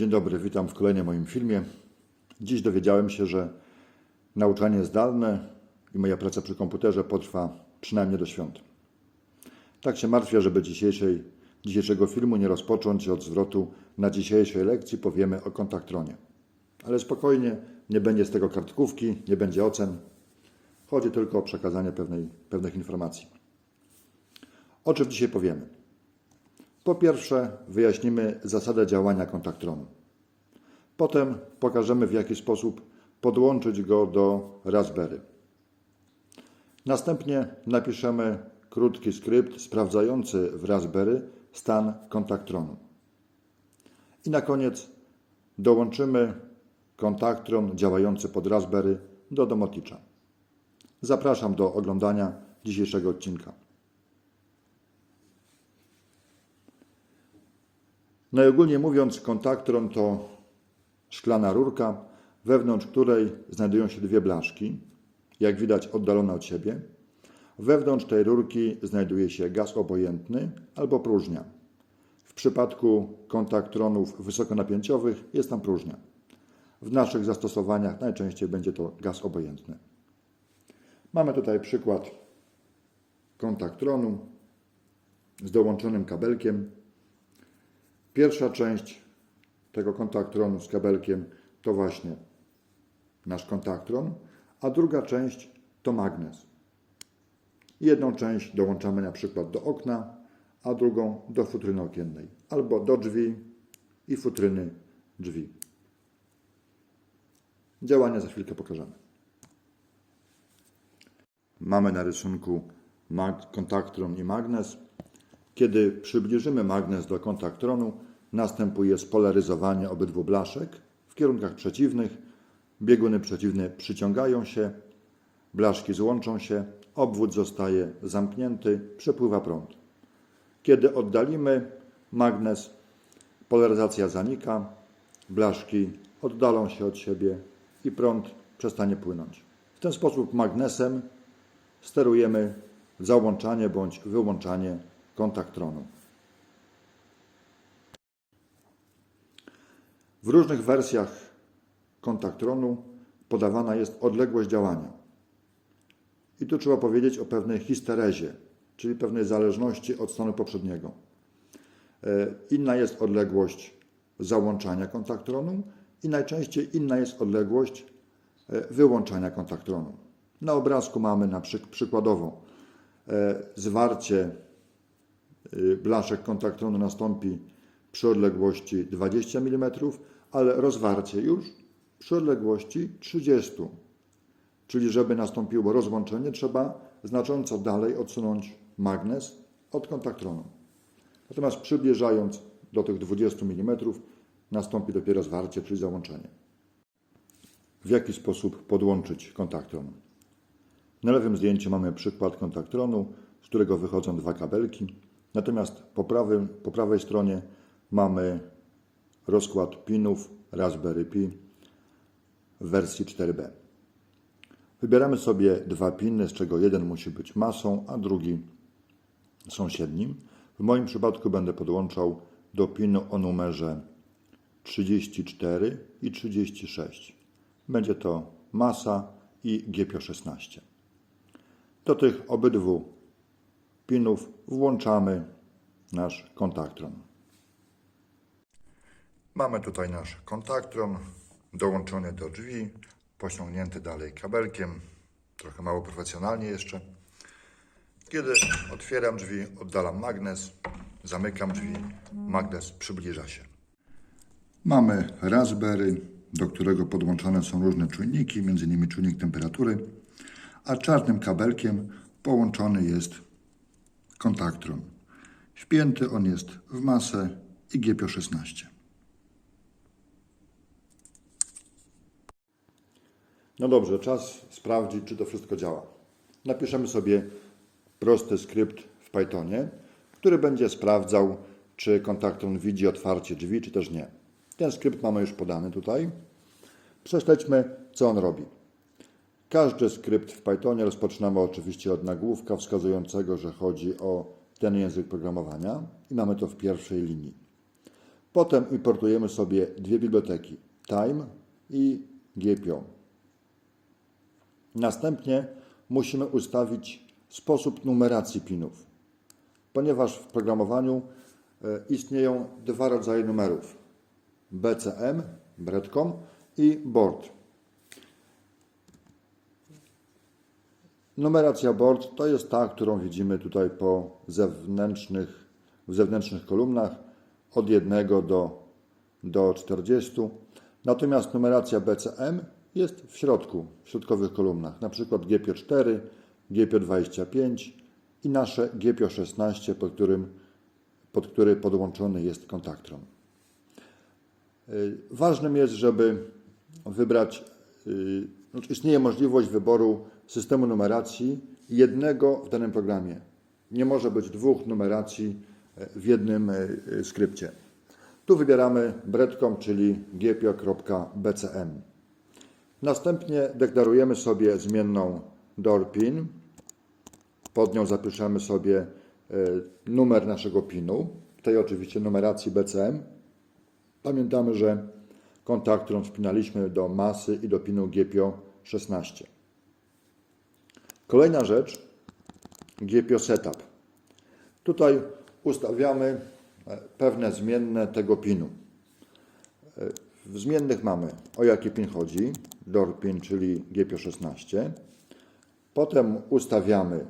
Dzień dobry, witam w kolejnym moim filmie. Dziś dowiedziałem się, że nauczanie zdalne i moja praca przy komputerze potrwa przynajmniej do świąt. Tak się martwię, żeby dzisiejszej, dzisiejszego filmu nie rozpocząć od zwrotu na dzisiejszej lekcji powiemy o kontaktronie. Ale spokojnie, nie będzie z tego kartkówki, nie będzie ocen. Chodzi tylko o przekazanie pewnej, pewnych informacji. O czym dzisiaj powiemy? Po pierwsze, wyjaśnimy zasadę działania kontaktronu. Potem pokażemy, w jaki sposób podłączyć go do Raspberry. Następnie napiszemy krótki skrypt sprawdzający w Raspberry stan kontaktronu. I na koniec dołączymy kontaktron działający pod Raspberry do domotycza. Zapraszam do oglądania dzisiejszego odcinka. Najogólniej mówiąc, kontaktron to szklana rurka, wewnątrz której znajdują się dwie blaszki, jak widać oddalone od siebie. Wewnątrz tej rurki znajduje się gaz obojętny albo próżnia. W przypadku kontaktronów wysokonapięciowych jest tam próżnia. W naszych zastosowaniach najczęściej będzie to gaz obojętny. Mamy tutaj przykład kontaktronu z dołączonym kabelkiem. Pierwsza część tego kontaktronu z kabelkiem to właśnie nasz kontaktron, a druga część to magnes. Jedną część dołączamy na przykład do okna, a drugą do futryny okiennej, albo do drzwi i futryny drzwi. Działanie za chwilkę pokażemy. Mamy na rysunku kontaktron i magnes. Kiedy przybliżymy magnes do kontaktronu, następuje spolaryzowanie obydwu blaszek w kierunkach przeciwnych. Bieguny przeciwne przyciągają się, blaszki złączą się, obwód zostaje zamknięty, przepływa prąd. Kiedy oddalimy magnes, polaryzacja zanika, blaszki oddalą się od siebie i prąd przestanie płynąć. W ten sposób magnesem sterujemy załączanie bądź wyłączanie kontaktronu. W różnych wersjach kontaktronu podawana jest odległość działania. I tu trzeba powiedzieć o pewnej histerezie, czyli pewnej zależności od stanu poprzedniego. E, Inna jest odległość załączania kontaktronu i najczęściej inna jest odległość e, wyłączania kontaktronu. Na obrazku mamy na przyk- przykładowo e, zwarcie blaszek kontaktronu nastąpi przy odległości 20 mm, ale rozwarcie już przy odległości 30 Czyli żeby nastąpiło rozłączenie, trzeba znacząco dalej odsunąć magnes od kontaktronu. Natomiast przybliżając do tych 20 mm nastąpi dopiero zwarcie, czyli załączenie. W jaki sposób podłączyć kontaktron? Na lewym zdjęciu mamy przykład kontaktronu, z którego wychodzą dwa kabelki. Natomiast po, prawym, po prawej stronie mamy rozkład pinów Raspberry Pi w wersji 4B. Wybieramy sobie dwa piny, z czego jeden musi być masą, a drugi sąsiednim. W moim przypadku będę podłączał do pinu o numerze 34 i 36. Będzie to masa i GPO16. Do tych obydwu pinów włączamy nasz kontaktron. Mamy tutaj nasz kontaktron dołączony do drzwi, pociągnięty dalej kabelkiem, trochę mało profesjonalnie jeszcze. Kiedy otwieram drzwi, oddalam magnes, zamykam drzwi, magnes przybliża się. Mamy Raspberry, do którego podłączone są różne czujniki, m.in. czujnik temperatury, a czarnym kabelkiem połączony jest kontaktron. Wpięty on jest w masę IGPO-16. No dobrze, czas sprawdzić, czy to wszystko działa. Napiszemy sobie prosty skrypt w Pythonie, który będzie sprawdzał, czy kontaktron widzi otwarcie drzwi, czy też nie. Ten skrypt mamy już podany tutaj. Prześledźmy, co on robi. Każdy skrypt w Pythonie rozpoczynamy oczywiście od nagłówka wskazującego, że chodzi o ten język programowania i mamy to w pierwszej linii. Potem importujemy sobie dwie biblioteki Time i GPO. Następnie musimy ustawić sposób numeracji pinów, ponieważ w programowaniu e, istnieją dwa rodzaje numerów: BCM, breadcom i board. Numeracja board to jest ta, którą widzimy tutaj po zewnętrznych, w zewnętrznych kolumnach od 1 do, do 40. Natomiast numeracja BCM jest w środku, w środkowych kolumnach, na przykład GPio 4, GPio 25 i nasze GPio 16, pod, którym, pod który podłączony jest kontaktron. Y, Ważnym jest, żeby wybrać, y, znaczy istnieje możliwość wyboru systemu numeracji jednego w danym programie. Nie może być dwóch numeracji e, w jednym skrypcie. Tu wybieramy breadcom, czyli gpio.bcm. Następnie deklarujemy sobie zmienną doorpin. Pod nią zapiszemy sobie e, numer naszego pinu, tej oczywiście numeracji BCM. Pamiętamy, że kontakt, którą wspinaliśmy do masy i do pinu GPIO 16. Kolejna rzecz, GPIO Setup. Tutaj ustawiamy e, pewne zmienne tego pinu. W zmiennych mamy o jaki pin chodzi, door pin, czyli GPIO 16. Potem ustawiamy,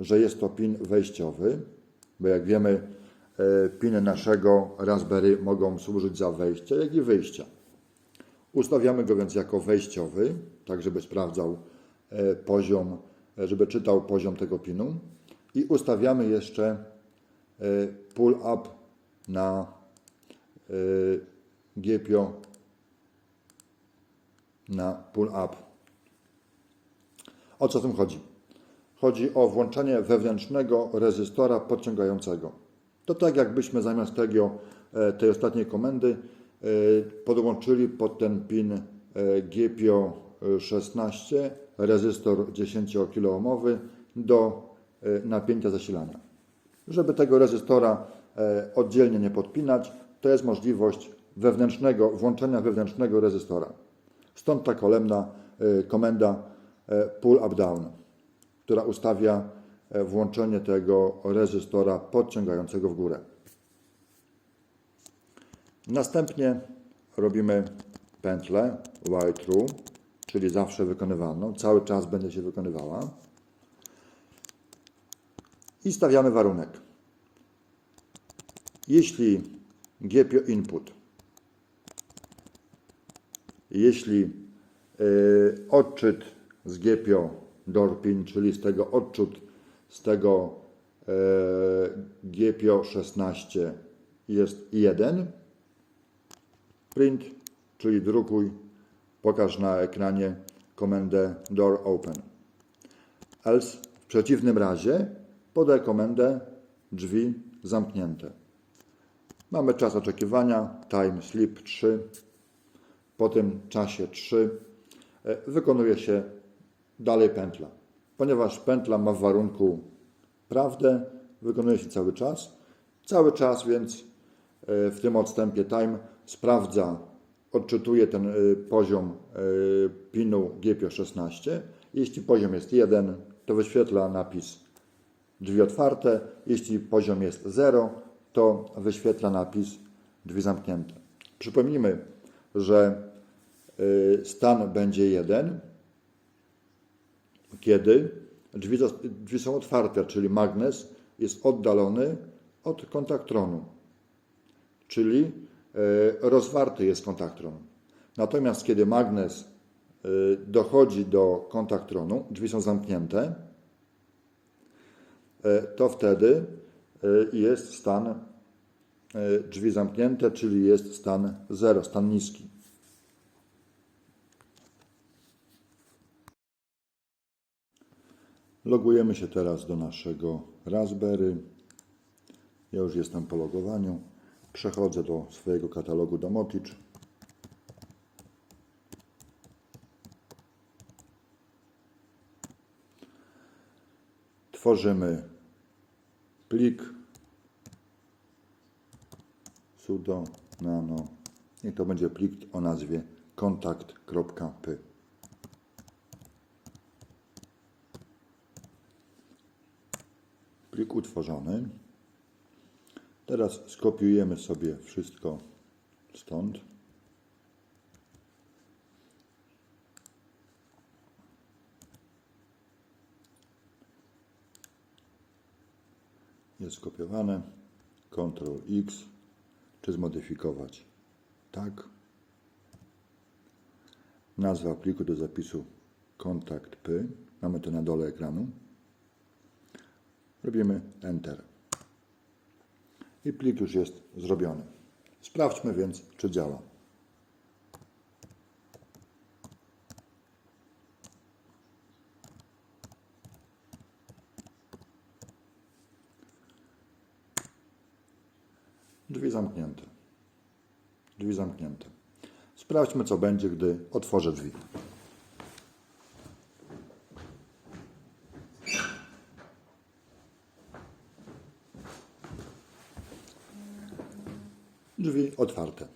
że jest to pin wejściowy, bo jak wiemy, e, piny naszego Raspberry mogą służyć za wejście, jak i wyjścia. Ustawiamy go więc jako wejściowy, tak żeby sprawdzał e, poziom, e, żeby czytał poziom tego pinu. I ustawiamy jeszcze pull up na GPIO na pull up. O co w tym chodzi? Chodzi o włączenie wewnętrznego rezystora podciągającego. To tak jakbyśmy zamiast tego, e, tej ostatniej komendy e, podłączyli pod ten pin e, GPIO 16 rezystor 10 kOhm do napięcia zasilania. Żeby tego rezystora oddzielnie nie podpinać, to jest możliwość wewnętrznego, włączenia wewnętrznego rezystora. Stąd ta kolemna, e, komenda e, pull up down, która ustawia e, włączenie tego rezystora podciągającego w górę. Następnie robimy pętlę while true, czyli zawsze wykonywaną, cały czas będzie się wykonywała. I stawiamy warunek. Jeśli GPIO input, jeśli y, odczyt z GPIO DORPIN, czyli z tego odczyt z tego y, GPIO 16 jest 1, print, czyli drukuj, pokaż na ekranie komendę door open. Else w przeciwnym razie podaj komendę drzwi zamknięte. Mamy czas oczekiwania, time sleep 3. Po tym czasie 3 e, wykonuje się dalej pętla. Ponieważ pętla ma w warunku prawdę, wykonuje się cały czas. Cały czas więc e, w tym odstępie time sprawdza, odczytuje ten e, poziom pinu GPIO 16. Jeśli poziom jest 1, to wyświetla napis drzwi otwarte. Jeśli poziom jest 0, to wyświetla napis drzwi zamknięte. Przypomnijmy, że stan będzie 1, kiedy drzwi, drzwi są otwarte, czyli magnes jest oddalony od kontaktronu, czyli y, rozwarty jest kontaktron. Natomiast kiedy magnes y, dochodzi do kontaktronu, drzwi są zamknięte, to wtedy jest stan drzwi zamknięte, czyli jest stan 0, stan niski. Logujemy się teraz do naszego Raspberry. Ja już jestem po logowaniu. Przechodzę do swojego katalogu Domoticz. Tworzymy plik sudo nano. I to będzie plik o nazwie kontakt.py. Plik utworzony. Teraz skopiujemy sobie wszystko stąd. Jest skopiowane. Ctrl X. Czy zmodyfikować? Tak. Nazwa pliku do zapisu kontakt P. Mamy to na dole ekranu. Robimy Enter. I plik już jest zrobiony. Sprawdźmy więc, czy działa. Drzwi zamknięte. Drzwi zamknięte. Sprawdźmy, co będzie, gdy otworzę drzwi otwarte.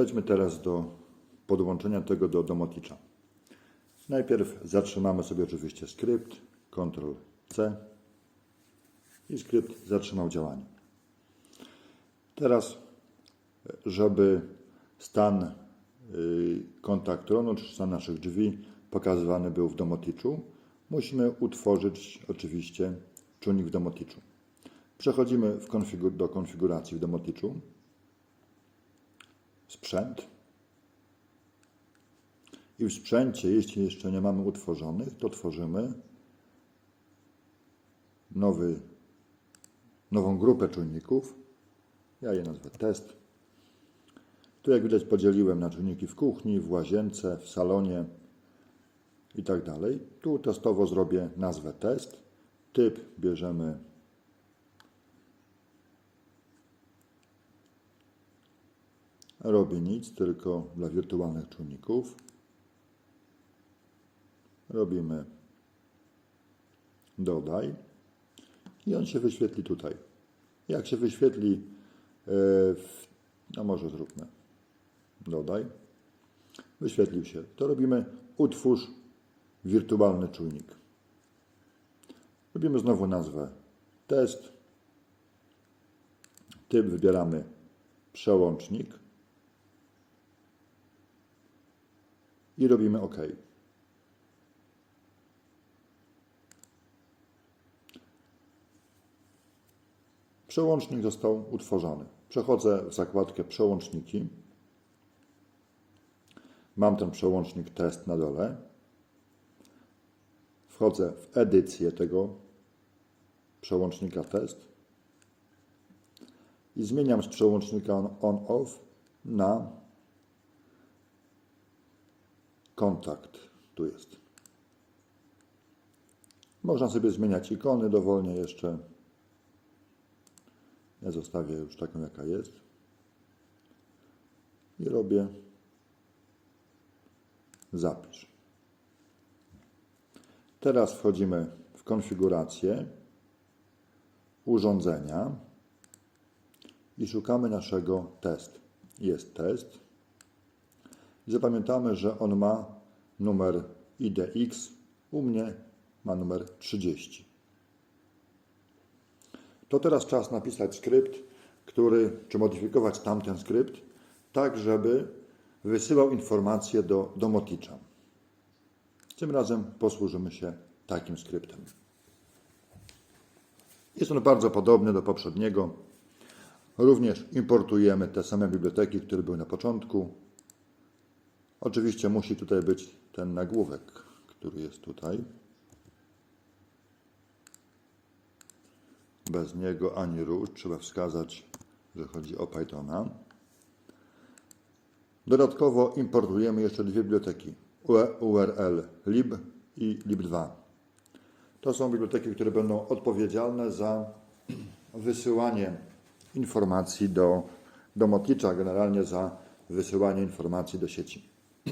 Przejdźmy teraz do podłączenia tego do domoticza. Najpierw zatrzymamy sobie oczywiście skrypt, Ctrl C i skrypt zatrzymał działanie. Teraz, żeby stan y, kontaktronu czy stan naszych drzwi pokazywany był w domoticzu, musimy utworzyć oczywiście czujnik w domoticzu. Przechodzimy w konfigu- do konfiguracji w domoticzu. Sprzęt. I w sprzęcie, jeśli jeszcze nie mamy utworzonych, to tworzymy nowy, nową grupę czujników. Ja je nazwę test. Tu jak widać podzieliłem na czujniki w kuchni, w łazience, w salonie i tak dalej. Tu testowo zrobię nazwę test. Typ bierzemy robię nic, tylko dla wirtualnych czujników. Robimy dodaj i on się wyświetli tutaj. Jak się wyświetli, e, no może zróbmy dodaj. Wyświetlił się. To robimy utwórz wirtualny czujnik. Robimy znowu nazwę test. Typ wybieramy przełącznik i robimy OK. Przełącznik został utworzony. Przechodzę w zakładkę przełączniki. Mam ten przełącznik test na dole. Wchodzę w edycję tego przełącznika test i zmieniam z przełącznika on-off na kontakt. Tu jest. Można sobie zmieniać ikony dowolnie jeszcze. Ja zostawię już taką, jaka jest. I robię zapisz. Teraz wchodzimy w konfigurację urządzenia i szukamy naszego test. Jest test. Zapamiętamy, że on ma numer IDX. U mnie ma numer 30. To teraz czas napisać skrypt, który, czy modyfikować tamten skrypt, tak żeby wysyłał informacje do domoticza. Tym razem posłużymy się takim skryptem. Jest on bardzo podobny do poprzedniego. Również importujemy te same biblioteki, które były na początku. Oczywiście musi tutaj być ten nagłówek, który jest tutaj. Bez niego ani rusz. Trzeba wskazać, że chodzi o Pythona. Dodatkowo importujemy jeszcze dwie biblioteki URL lib i lib2. To są biblioteki, które będą odpowiedzialne za wysyłanie informacji do domotnicza, generalnie za wysyłanie informacji do sieci.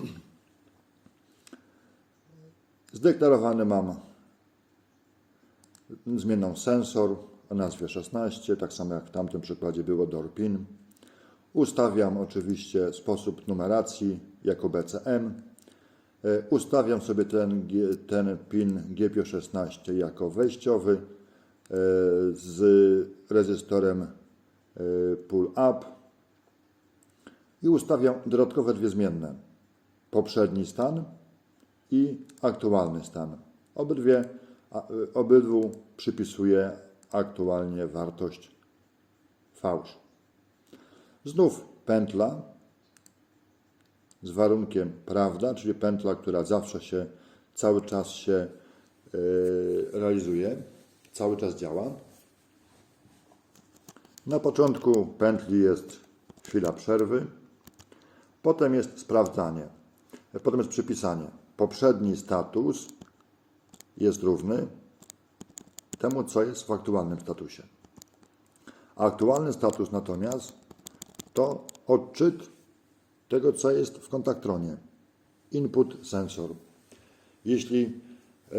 Zdeklarowany mam zmienną sensor o nazwie 16, tak samo jak w tamtym przykładzie było door pin. Ustawiam oczywiście sposób numeracji jako BCM. E, Ustawiam sobie ten, ten pin GPIO16 jako wejściowy e, z rezystorem e, pull up i ustawiam dodatkowe dwie zmienne. Poprzedni stan i aktualny stan. Obydwie, y, obydwu przypisuję aktualnie wartość fałsz. Znów pętla z warunkiem prawda, czyli pętla, która zawsze się, cały czas się y, realizuje, cały czas działa. Na początku pętli jest chwila przerwy, potem jest sprawdzanie, potem jest przypisanie. Poprzedni status jest równy temu, co jest w aktualnym statusie. Aktualny status natomiast to odczyt tego, co jest w kontaktronie. Input sensor. Jeśli e,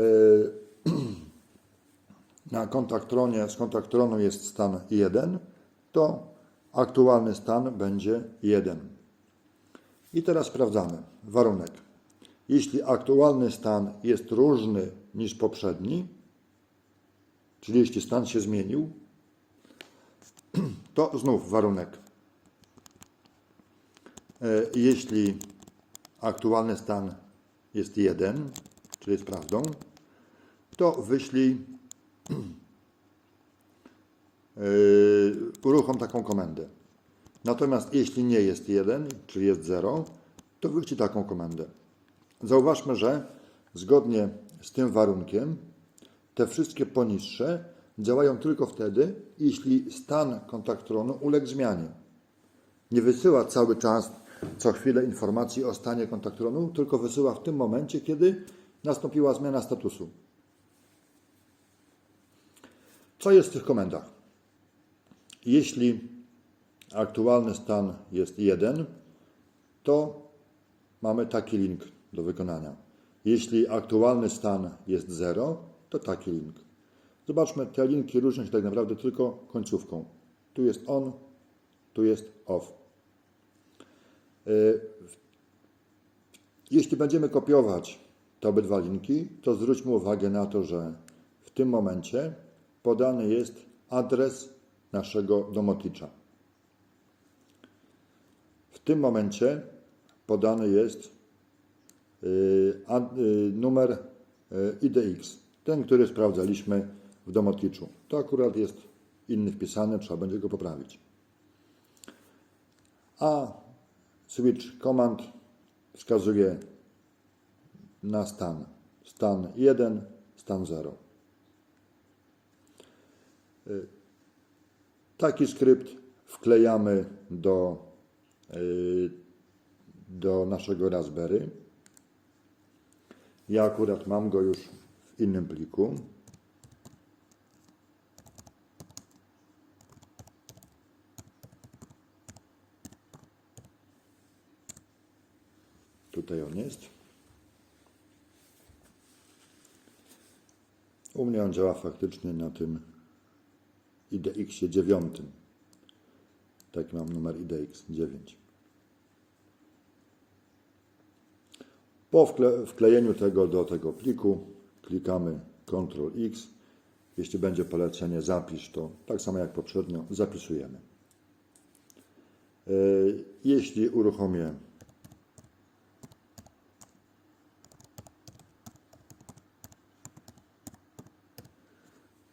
na kontaktronie, z kontaktronu jest stan 1, to aktualny stan będzie 1. I teraz sprawdzamy. Warunek. Jeśli aktualny stan jest różny niż poprzedni, czyli jeśli stan się zmienił, to znów warunek. E, Jeśli aktualny stan jest 1, czyli jest prawdą, to wyślij e, uruchom taką komendę. Natomiast jeśli nie jest 1, czyli jest 0, to wyślij taką komendę. Zauważmy, że zgodnie z tym warunkiem te wszystkie poniższe działają tylko wtedy, jeśli stan kontaktronu uległ zmianie. Nie wysyła cały czas, co chwilę informacji o stanie kontaktronu, tylko wysyła w tym momencie, kiedy nastąpiła zmiana statusu. Co jest w tych komendach? Jeśli aktualny stan jest 1, to mamy taki link do wykonania. Jeśli aktualny stan jest 0, to taki link. Zobaczmy, te linki różnią się tak naprawdę tylko końcówką. Tu jest on, tu jest off. Y, Jeśli będziemy kopiować te obydwa linki, to zwróćmy uwagę na to, że w tym momencie podany jest adres naszego domotycza. W tym momencie podany jest y, y, numer y, IDX, ten, który sprawdzaliśmy w domotyczu. To akurat jest inny wpisany, trzeba będzie go poprawić. A switch command wskazuje na stan. Stan 1, stan 0. Y, Taki skrypt wklejamy do, do naszego Raspberry. Ja akurat mam go już w innym pliku. Tutaj on jest. U mnie on działa faktycznie na tym IDX 9. Taki mam numer IDX 9. Po wkle, wklejeniu tego do tego pliku klikamy Ctrl X. Jeśli będzie polecenie zapisz, to tak samo jak poprzednio zapisujemy. E, Jeśli uruchomię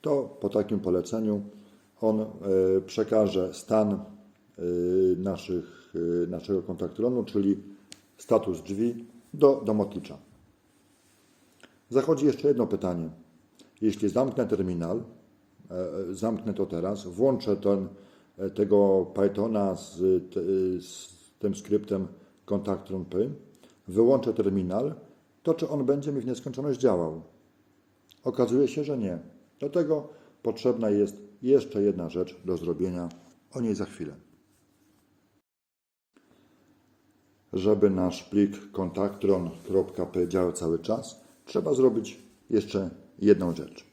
to po takim poleceniu on e, przekaże stan naszych, e, naszego kontaktronu, czyli status drzwi do domotycza. Zachodzi jeszcze jedno pytanie. Jeśli zamknę terminal, e, zamknę to teraz, włączę ten, e, tego Pythona z, z tym skryptem kontakt.py, wyłączę terminal, to czy on będzie mi w nieskończoność działał? Okazuje się, że nie. Do tego potrzebna jest jeszcze jedna rzecz do zrobienia, o niej za chwilę. Żeby nasz plik kontaktron.py działał cały czas, trzeba zrobić jeszcze jedną rzecz.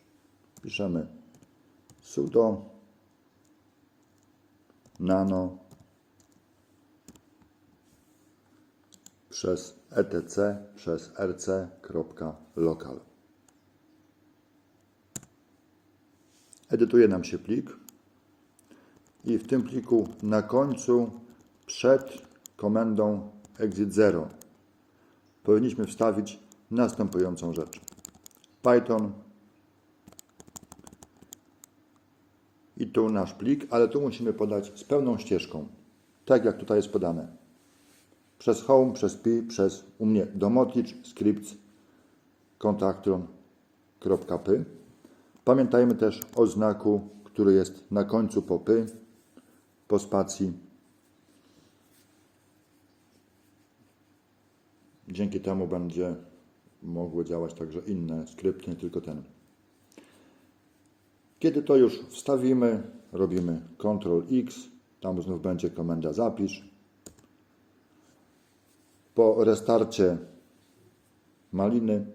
Piszemy sudo nano przez etc przez rc.local. Edytuje nam się plik i w tym pliku na końcu przed komendą exit 0 powinniśmy wstawić następującą rzecz. Python i tu nasz plik, ale tu musimy podać z pełną ścieżką, tak jak tutaj jest podane. Przez home, przez pi, przez u mnie domoticz, scripts, kontaktron.py. Pamiętajmy też o znaku, który jest na końcu po py, po spacji. Dzięki temu będzie mogły działać także inne skrypty, nie tylko ten. Kiedy to już wstawimy, robimy Ctrl X, tam znów będzie komenda zapisz. Po restarcie maliny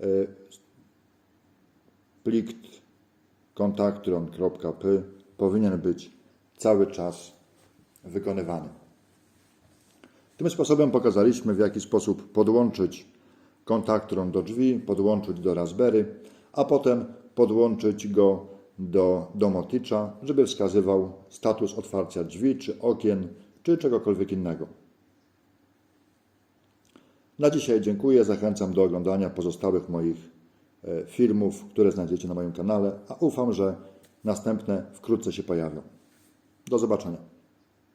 y, plik kontaktron.py powinien być cały czas wykonywany. Tym sposobem pokazaliśmy, w jaki sposób podłączyć kontaktron do drzwi, podłączyć do Raspberry, a potem podłączyć go do domotycza, żeby wskazywał status otwarcia drzwi, czy okien, czy czegokolwiek innego. Na dzisiaj dziękuję. Zachęcam do oglądania pozostałych moich e, filmów, które znajdziecie na moim kanale, a ufam, że następne wkrótce się pojawią. Do zobaczenia.